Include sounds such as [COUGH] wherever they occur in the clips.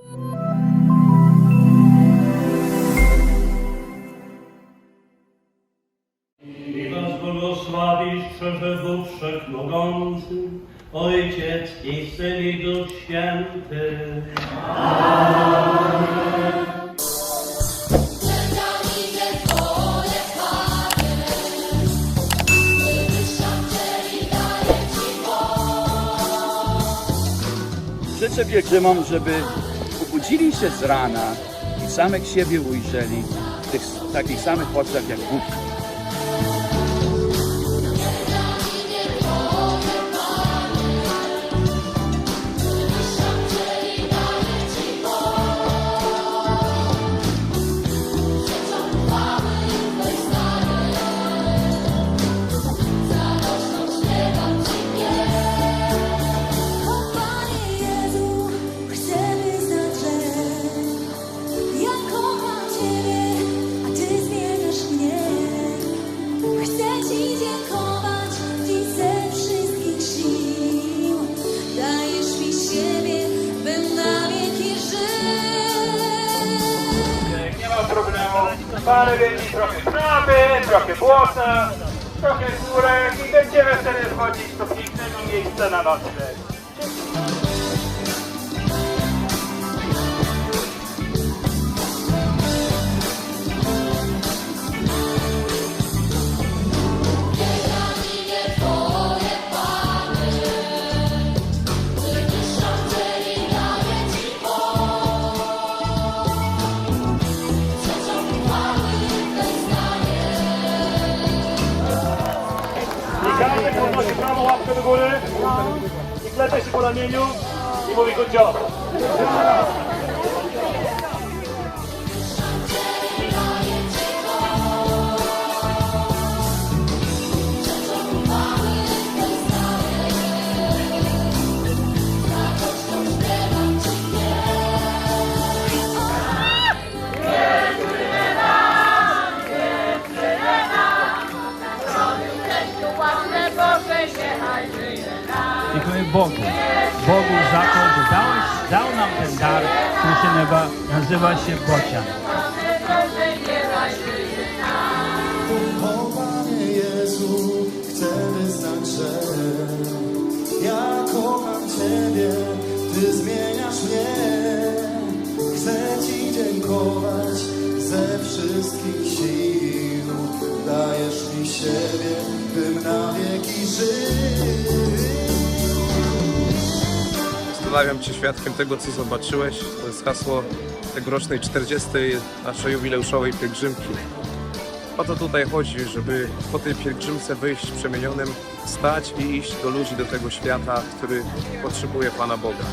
I was błogosławisz Wszechego Wszechmogący, Ojciec i Syn i Duch Święty. Życzę pielgrzymom, żeby obudzili się z rana i samych siebie ujrzeli w tych takich samych oczach jak Bóg. Trochę górek i będziemy wtedy wchodzić do pięknego miejsca na nocleg. Po ramieniu i mówi good job. Bogu. Bogu za to, że dał nam ten dar, który się nazywa, nazywa się Bocian. O Panie Jezu, chcę wyznać, że ja kocham Ciebie, Ty zmieniasz mnie. Chcę Ci dziękować ze wszystkich sił. Dajesz mi siebie, bym na wieki żył. Stawiam Cię świadkiem tego, co zobaczyłeś. To jest hasło tegorocznej 40. naszej jubileuszowej pielgrzymki. O to tutaj chodzi, żeby po tej pielgrzymce wyjść przemienionym, stać i iść do ludzi, do tego świata, który potrzebuje Pana Boga.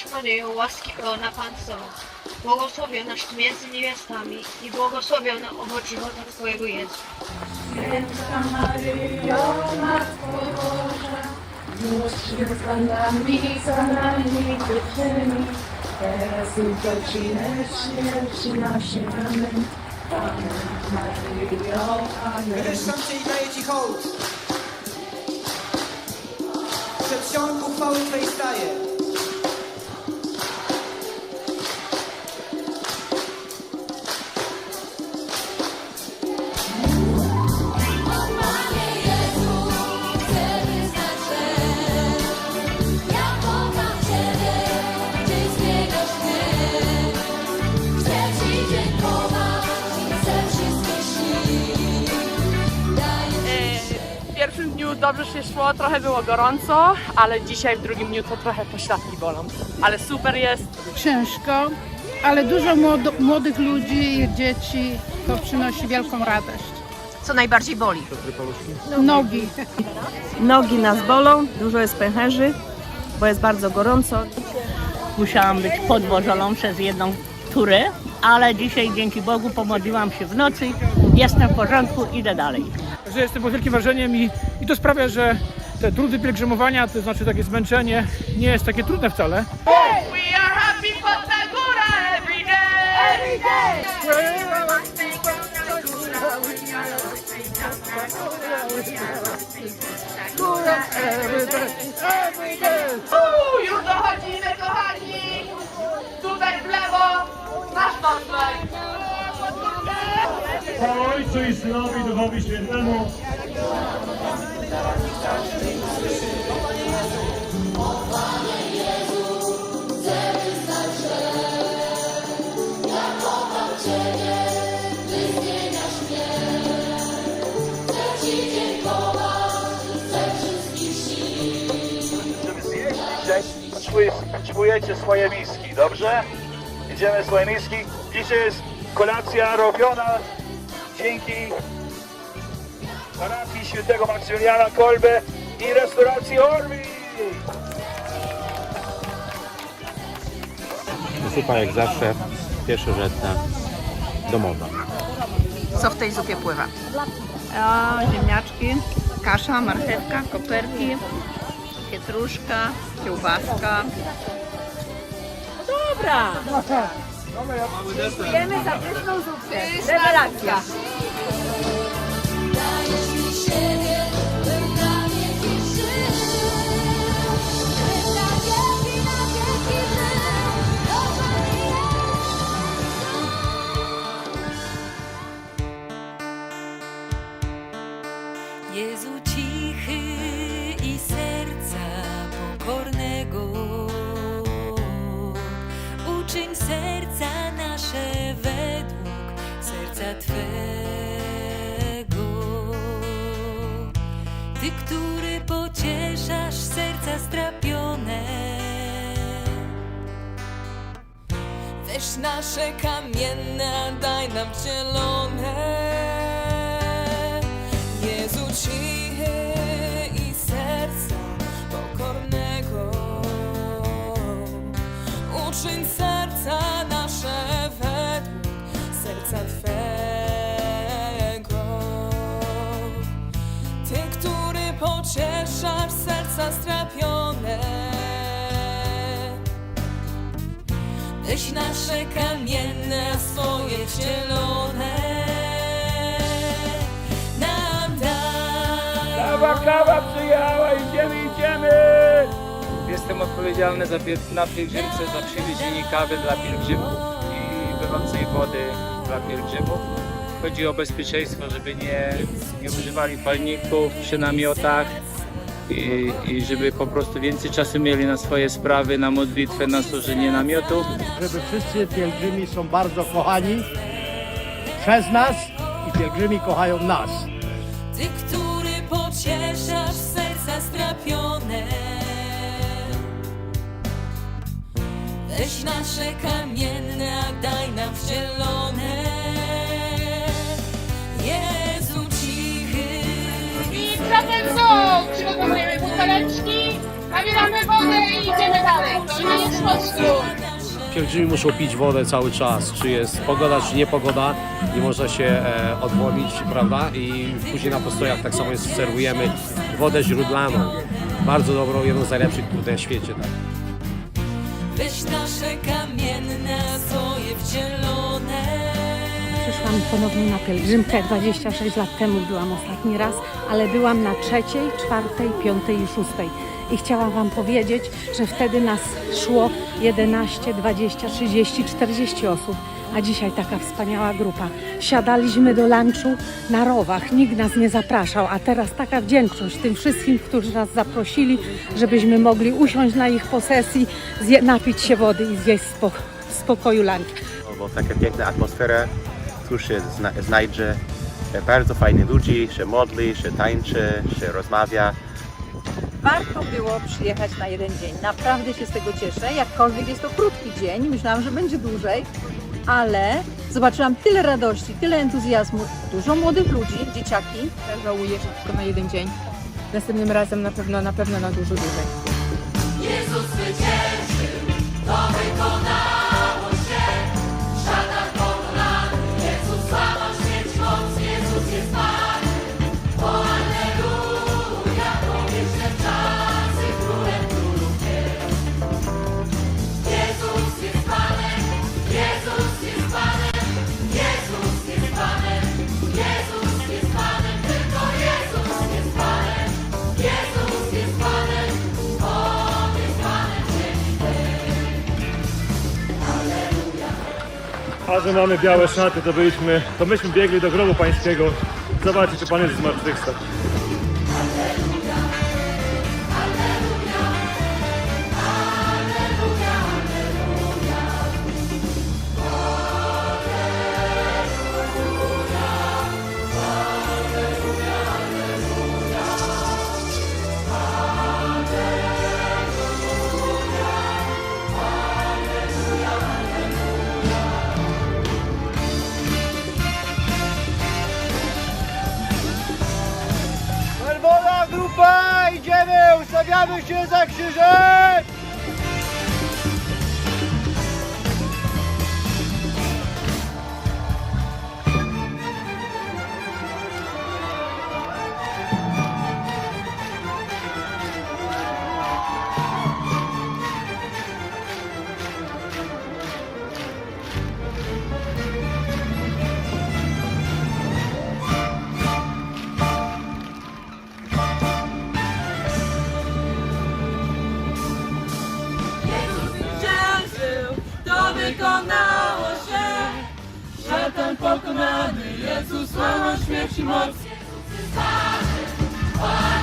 Zdrowaś Maryjo, łaski pełna Pan z Tobą, błogosławionaś między niewiastami i błogosławiony owoc żywota Twojego Jezus. Wywyższam Cię i daję Ci hołd. Przedsionku chwały Twej staję. Dobrze się szło, trochę było gorąco, ale dzisiaj w drugim dniu to trochę pośladki bolą. Ale super jest. ciężko, ale dużo młod- młodych ludzi i dzieci to przynosi wielką radość. Co najbardziej boli? Nogi. Nogi nas bolą, dużo jest pęcherzy, bo jest bardzo gorąco. Musiałam być podwożoną przez jedną turę, ale dzisiaj dzięki Bogu pomodliłam się w nocy, jestem w porządku, idę dalej że jestem pod wielkim wrażeniem i, i to sprawia, że te trudy pielgrzymowania, to znaczy takie zmęczenie, nie jest takie trudne wcale. Uuu, już dochodzimy kochani! Tutaj w lewo, nasz nocleg! Chwała Ojcu i Synowi Duchowi Świętemu. Potrzebujecie swoje miski, dobrze? Idziemy swoje miski. Dzisiaj jest kolacja robiona dzięki parafii świętego Maksymiliana Kolbe i restauracji Orbi. Zupa jak zawsze pierwszorzędna, domowa. Co w tej zupie pływa? A, ziemniaczki, kasza, marchewka, koperki, pietruszka, kiełbaska. Dobra! Dziękujemy za pyszną zupę. Rewelacja. Dajesz mi siebie, bym na wieki żył. Bym na wieki, na wieki żył. Kochany Jezu cichy Ty, który pocieszasz serca strapione, weź nasze kamienne, daj nam zielone. Jezu cichy pocieszasz serca strapione Weź nasze kamienne, a swoje wcielone nam daj. Kawa, kawa przyjechała, idziemy, idziemy! Jestem odpowiedzialny za, na pielgrzymce za przywiezienie kawy dla pielgrzymów i bywającej wody dla pielgrzymów. Chodzi o bezpieczeństwo, żeby nie, nie używali palników przy namiotach i, i żeby po prostu więcej czasu mieli na swoje sprawy, na modlitwę, na służenie namiotu. żeby wszyscy pielgrzymi są bardzo kochani przez nas i pielgrzymi kochają nas. Ty, który pocieszasz serca strapione Weź nasze kamienne, a daj nam wcielone Jezu Trapezą! Przygotowujemy buteleczki, nabieramy wodę i idziemy dalej. To nie jest postój. Pielgrzymi muszą pić wodę cały czas, czy jest pogoda, czy niepogoda, nie można się e, odmówić, prawda? I później na postojach tak samo jest, serwujemy wodę źródlaną, bardzo dobrą, jedną z najlepszych tutaj na świecie. Tak. Weź nasze kamienne, swoje wcielone Przyszłam ponownie na pielgrzymkę. 26 lat temu byłam ostatni raz, ale byłam na trzeciej, czwartej, piątej i szóstej. I chciałam Wam powiedzieć, że wtedy nas szło 11, 20, 30, 40 osób, a dzisiaj taka wspaniała grupa. Siadaliśmy do lunchu na rowach, nikt nas nie zapraszał, a teraz taka wdzięczność tym wszystkim, którzy nas zaprosili, żebyśmy mogli usiąść na ich posesji, napić się wody i zjeść w spokoju lunch. Bo taka piękna atmosfera, tu się zna, znajdzie bardzo fajnych ludzi, się modli, się tańczy, się rozmawia. Warto było przyjechać na jeden dzień. Naprawdę się z tego cieszę. Jakkolwiek jest to krótki dzień, myślałam, że będzie dłużej, ale zobaczyłam tyle radości, tyle entuzjazmu, dużo młodych ludzi, dzieciaki. Żałuję, że tylko na jeden dzień. Następnym razem na pewno, na pewno na dużo dłużej. Jezus zwyciężył, to wykonało Że mamy białe szaty, to byliśmy, to myśmy biegli do grobu pańskiego. Zobaczyć, czy Pan jest zmartwychwstał. Ustawiamy się to wykonało się. Szatan pokonany, Jezus łamał śmierć i moc. Alleluja,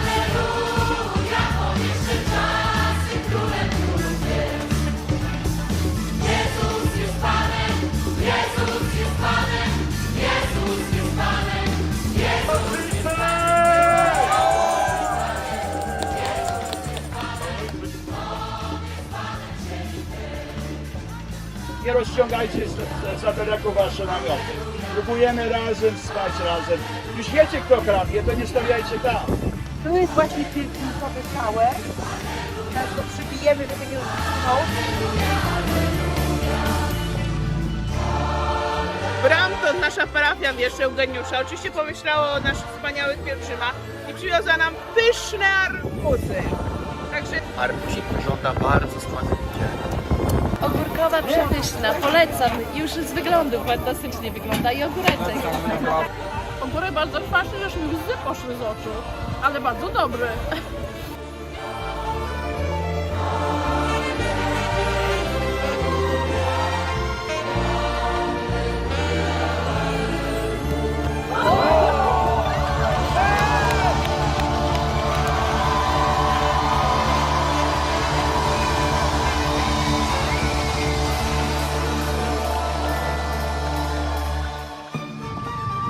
Nie rozciągajcie za- za daleko wasze namioty. Próbujemy razem spać razem. Już wiecie kto kradnie, to nie stawiajcie tam. Tu jest właśnie pielgrzymkowy kałek. Teraz go przybijemy, żeby nie zginął. Bram to nasza parafia wierzy Eugeniusza. Oczywiście pomyślała o naszych wspaniałych pielgrzymach i przywiozła nam pyszne arbuzy. Także Arbusik wygląda bardzo smakowicie. Ogórkowa przepyszna, polecam. Już z wyglądu fantastycznie wygląda i ogóreczek. ogórek bardzo kwaśny, aż mi łzy poszły z oczu, ale bardzo dobry.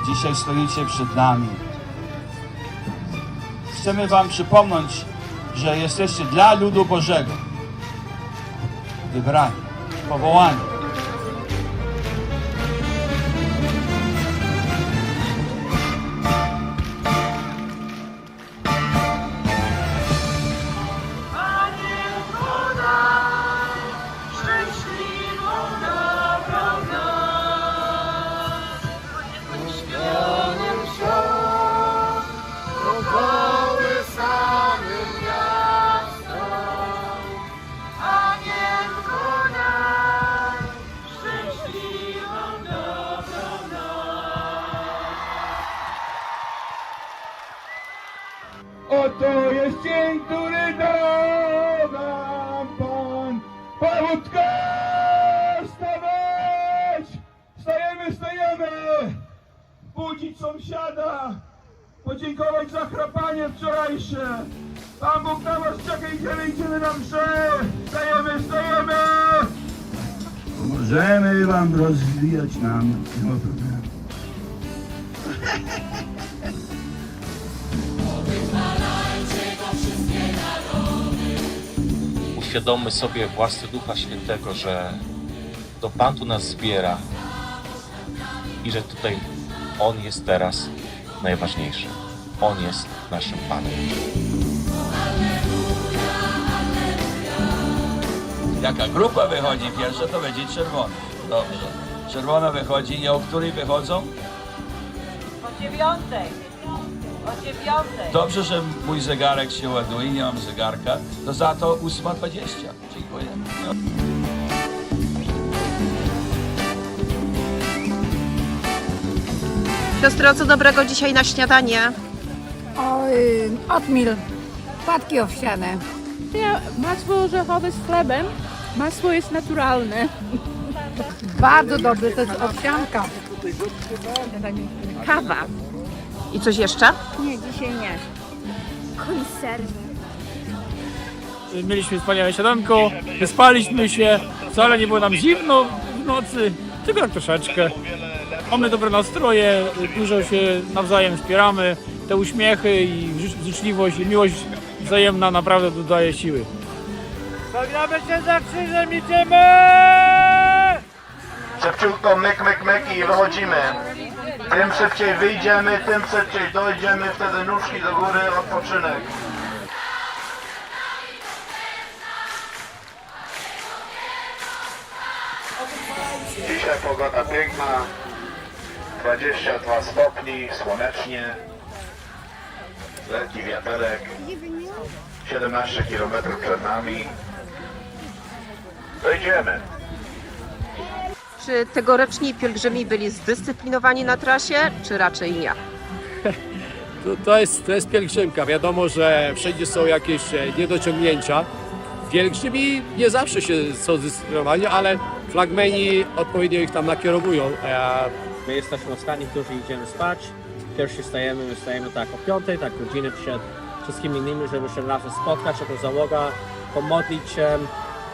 Dzisiaj stoicie przed nami. Chcemy Wam przypomnieć, że jesteście dla ludu Bożego. Wybrani, powołani. Oto jest dzień, który dał Pan. Pawutka, wstawać! Stajemy, stajemy! Budzić sąsiada! Podziękować za chrapanie wczorajsze! Pan Bóg na was czeka, idziemy, idziemy na mszę! Stajemy, stajemy! Możemy wam rozwijać nam, uświadommy sobie w łasce Ducha Świętego, że to Pan tu nas zbiera i że tutaj On jest teraz najważniejszy. On jest naszym Panem. Jaka grupa wychodzi pierwsza, to będzie czerwona. Dobrze. Czerwona wychodzi i o której wychodzą? O dziewiątej. Dobrze, że mój zegarek się ładuje, nie mam zegarka, to za to 8.20. Dziękuję. Siostro, co dobrego dzisiaj na śniadanie? O, y, oatmeal, płatki owsiane. Ja, masło orzechowe z chlebem. Masło jest naturalne. Bardzo dobry, to jest owsianka. Kawa. I coś jeszcze? Nie, dzisiaj nie. Konserwy. Mieliśmy wspaniałe siadanko, wyspaliśmy się, wcale nie było nam zimno w nocy, tylko tak troszeczkę. Mamy dobre nastroje, dużo się nawzajem wspieramy, te uśmiechy i życz- życzliwość i miłość wzajemna naprawdę dodaje siły. Stawiamy się za krzyżem, idziemy! Szybciutko myk, myk, myk i wychodzimy. Tym szybciej wyjdziemy, tym szybciej dojdziemy, wtedy nóżki do góry, odpoczynek. Dzisiaj pogoda piękna, 22 stopni, słonecznie, lekki wiaterek, 17 km przed nami. Dojdziemy. Czy tegoroczni pielgrzymi byli zdyscyplinowani na trasie, czy raczej nie? [LAUGHS] To, to, jest, to jest pielgrzymka. Wiadomo, że wszędzie są jakieś e, niedociągnięcia. Pielgrzymi nie zawsze się są zdyscyplinowani, ale flagmeni odpowiednio ich tam nakierowują. E, My jesteśmy ostatni, którzy idziemy spać. Pierwsi wstajemy, my wstajemy tak o piątej, tak godzinę przed wszystkimi innymi, żeby się razem spotkać jako załoga, pomodlić się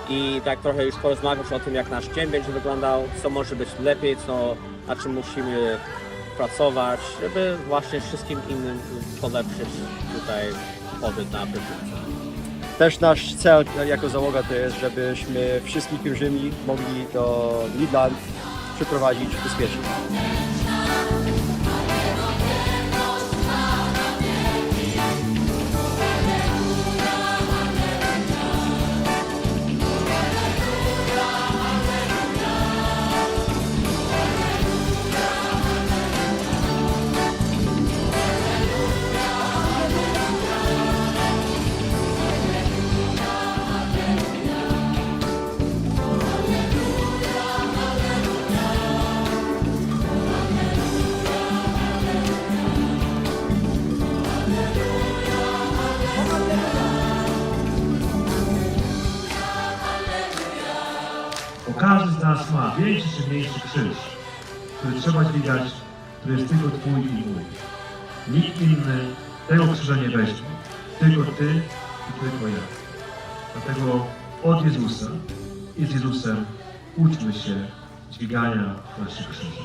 i tak trochę już porozmawiać o tym, jak nasz dzień będzie wyglądał, co może być lepiej, co, na czym musimy pracować, żeby właśnie wszystkim innym polepszyć tutaj pobyt na pielgrzymce. Też nasz cel jako załoga to jest, żebyśmy wszystkich pielgrzymi mogli do Lidland przyprowadzić bezpiecznie. Nikt inny tego krzyża nie weźmie. Tylko Ty i tylko ja. Dlatego od Jezusa i z Jezusem uczmy się dźwigania naszych krzyży.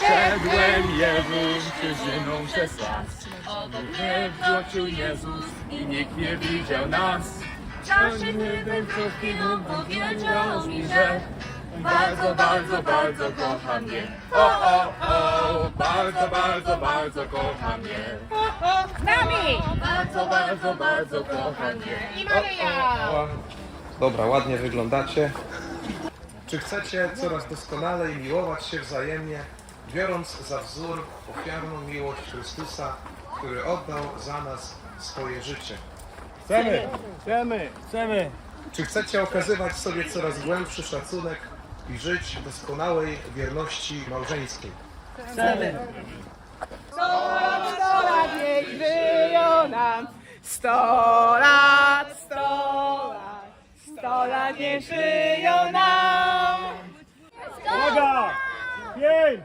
Szedłem Jezus krzyżyną przez las. Nie wrócił Jezus i nikt nie widział nas. W czasie, gdy był krótki Bóg powiedział mi, że Bardzo, bardzo, bardzo kocha mnie. O, o, o, bardzo, bardzo, bardzo kocha mnie. Z nami! Bardzo, bardzo, bardzo kocha mnie. I Maryja! Dobra, ładnie wyglądacie. Czy chcecie coraz doskonalej miłować się wzajemnie, biorąc za wzór ofiarną miłość Chrystusa, który oddał za nas swoje życie? Chcemy, chcemy, chcemy. Czy chcecie okazywać sobie coraz głębszy szacunek i żyć w doskonałej wierności małżeńskiej? Chcemy. Sto lat, sto lat, niech żyją nam! Sto lat, sto lat, sto lat, niech żyją nam! Uwaga! Pięć,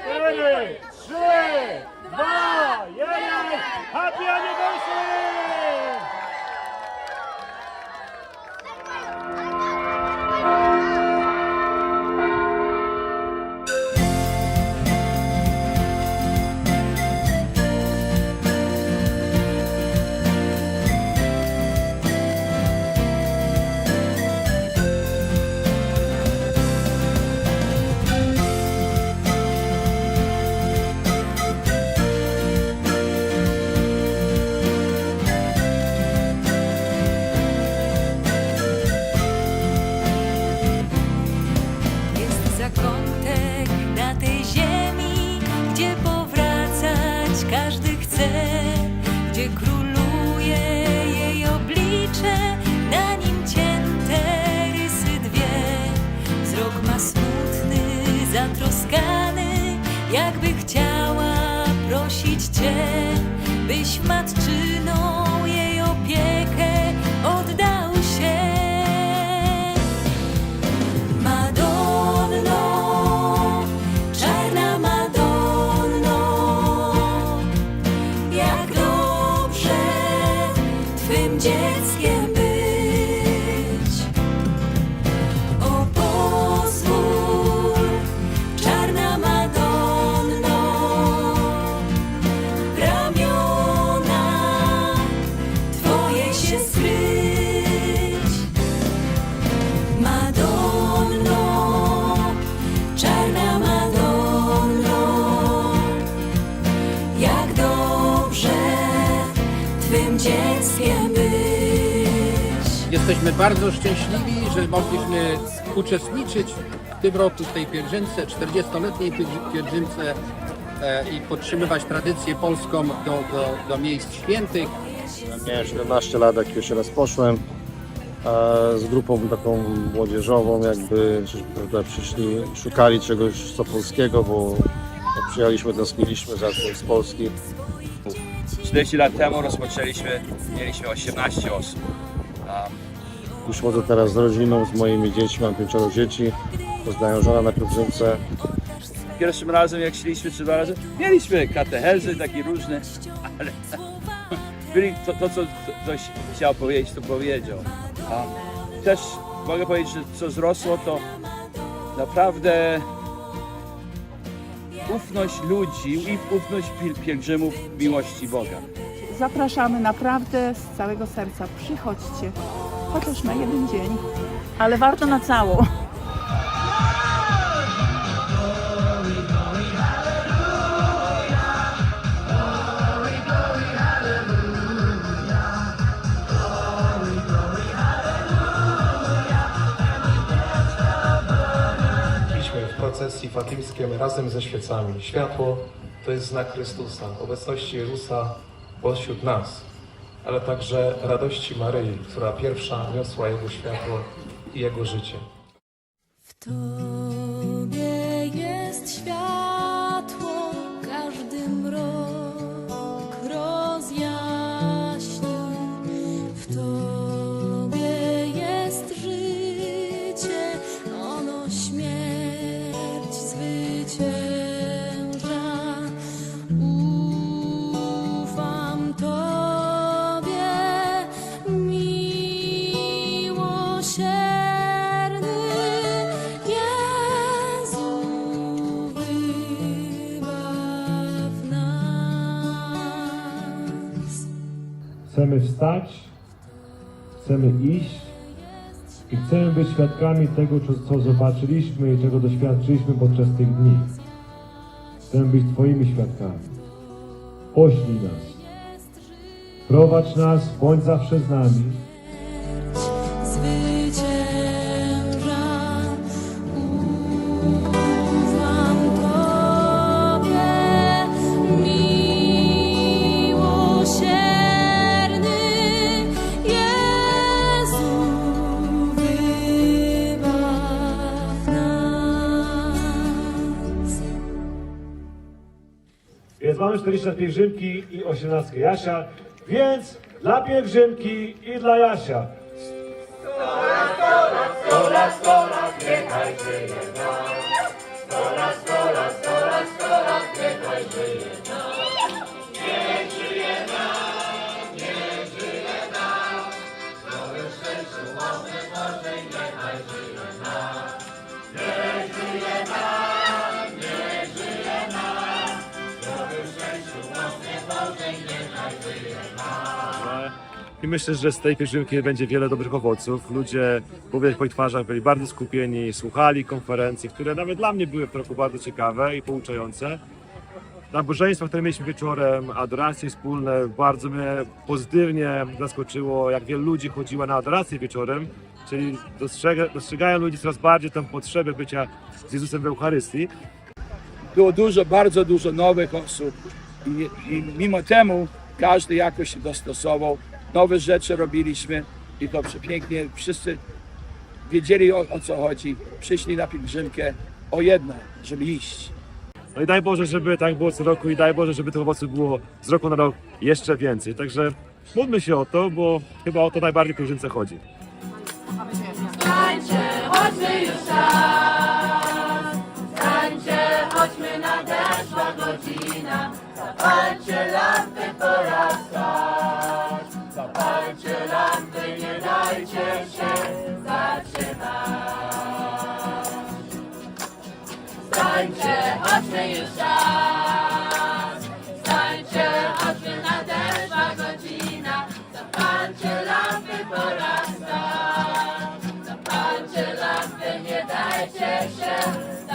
cztery, trzy, dwa, jeden. Happy anniversary! Szczęśliwi, że mogliśmy uczestniczyć w tym roku w tej pielgrzymce, 40-letniej pielgrzy- pielgrzymce e, i podtrzymywać tradycję polską do, do, do miejsc świętych. Miałem 17 lat, jak pierwszy raz poszłem e, z grupą taką młodzieżową, jakby przyszli, szukali czegoś co polskiego, bo jak przyjechaliśmy, tęskniliśmy za z Polski. 40 lat temu rozpoczęliśmy, mieliśmy 18 osób. A Już chodzę teraz z rodziną, z moimi dziećmi, mam pięcioro dzieci, poznają żona na pielgrzymce. Pierwszym razem jak szliśmy, czy dwa razy, mieliśmy katechezy takie różne, ale [LAUGHS] byli to, to co ktoś chciał powiedzieć, to powiedział. A też mogę powiedzieć, że co zrosło, to naprawdę ufność ludzi i ufność piel- pielgrzymów miłości Boga. Zapraszamy naprawdę z całego serca. Przychodźcie, chociaż na jeden dzień, ale warto na całą. Procesji fatimskim razem ze świecami. Światło to jest znak Chrystusa, obecności Jezusa pośród nas, ale także radości Maryi, która pierwsza niosła Jego światło i Jego życie. W Tobie Chcemy wstać, chcemy iść i chcemy być świadkami tego, co, zobaczyliśmy i czego doświadczyliśmy podczas tych dni. Chcemy być Twoimi świadkami. Poślij nas. Prowadź nas, bądź zawsze z nami. Mamy 40 lat pielgrzymki i 18 Jasia, więc dla pielgrzymki i dla Jasia. Sto lat, sto lat, niechaj żyje I myślę, że z tej pielgrzymki będzie wiele dobrych owoców. Ludzie, mówię po ich twarzach, byli bardzo skupieni, słuchali konferencji, które nawet dla mnie były w roku bardzo ciekawe i pouczające. Nabożeństwo, które mieliśmy wieczorem, adoracje wspólne, bardzo mnie pozytywnie zaskoczyło, jak wielu ludzi chodziło na adorację wieczorem, czyli dostrzega, dostrzegają ludzie coraz bardziej tę potrzebę bycia z Jezusem w Eucharystii. Było dużo, bardzo dużo nowych osób i, i mimo temu każdy jakoś się dostosował. Nowe rzeczy robiliśmy i to przepięknie. Wszyscy wiedzieli o, o co chodzi. Przyszli na pielgrzymkę o jedne, żeby iść. No i daj Boże, żeby tak było co roku i daj Boże, żeby tych owoców było z roku na rok jeszcze więcej. Także módlmy się o to, bo chyba o to najbardziej w pielgrzymce chodzi. Stańcie, chodźmy już czas. Stańcie, chodźmy, nadeszła godzina. Zapalcie lampy po raz nie dajcie się zatrzymać. Stańcie, chodźmy już czas. Stańcie, chodźmy, nadeszła godzina. Zapalcie lampy po raz stać. Zapalcie lampy, nie dajcie się